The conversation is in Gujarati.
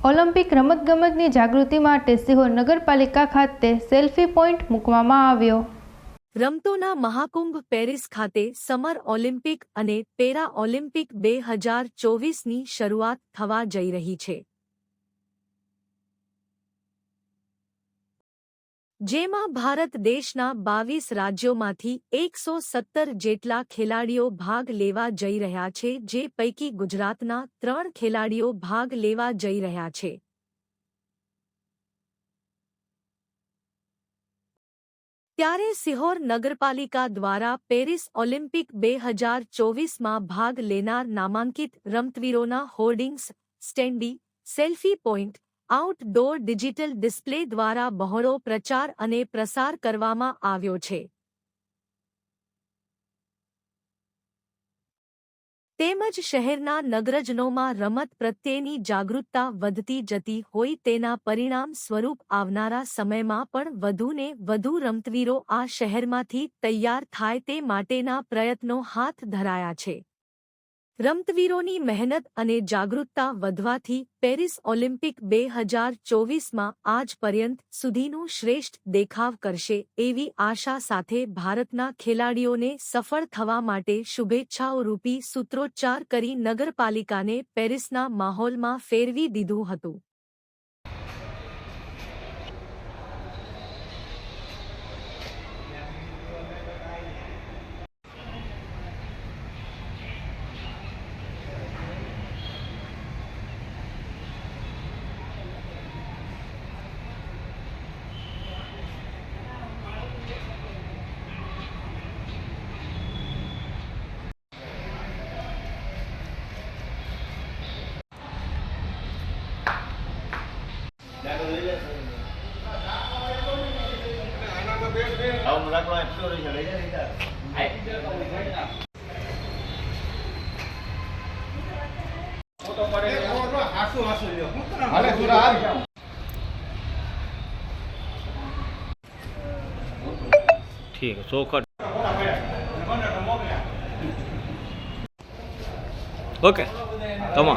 ઓલિમ્પિક રમતગમતની જાગૃતિ માટે સિહોર નગરપાલિકા ખાતે સેલ્ફી પોઈન્ટ મૂકવામાં આવ્યો. રમતોના મહાકુંભ પેરિસ ખાતે સમર ઓલિમ્પિક અને પેરા ઓલિમ્પિક બે હજાર ચોવીસની શરૂઆત થવા જઈ રહી છે. જેમાં ભારત દેશના બાવીસ રાજ્યોમાંથી એકસો સત્તર જેટલા ખેલાડીઓ ભાગ લેવા જઈ રહ્યા છે જે પૈકી ગુજરાતના ત્રણ ખેલાડીઓ ભાગ લેવા જઈ રહ્યા છે ત્યારે સિહોર નગરપાલિકા દ્વારા પેરિસ ઓલિમ્પિક બે હજાર ચોવીસમાં ભાગ લેનાર નામાંકિત રમતવીરોના hoardings standee selfie point outdoor digital display દ્વારા બહોળો પ્રચાર અને પ્રસાર કરવામાં આવ્યો છે. તેમજ શહેરના નગરજનોમાં રમત પ્રત્યેની જાગૃતતા વધતી જતી હોય તેના પરિણામ સ્વરૂપ આવનારા સમયમાં પણ વધુને વધુ રમતવીરો આ શહેરમાંથી તૈયાર થાય તે માટેના પ્રયત્નો હાથ ધરાયા છે. રમતવીરોની મહેનત અને જાગૃતતા વધવાથી પેરિસ ઓલિમ્પિક બે હજાર ચોવીસમાં આજ પર્યંત સુધીનું શ્રેષ્ઠ દેખાવ કરશે એવી આશા સાથે ભારતના ખેલાડીઓને સફળ થવા માટે શુભેચ્છાઓ રૂપી સૂત્રોચ્ચાર કરી નગરપાલિકાને પેરિસના માહોલમાં ફેરવી દીધું હતું. Đâu ra coi, tôi đi xử lý đấy đi Hãy Hãy subscribe cho kênh Ghiền Mì Gõ Để không thì số con okay తమ్మా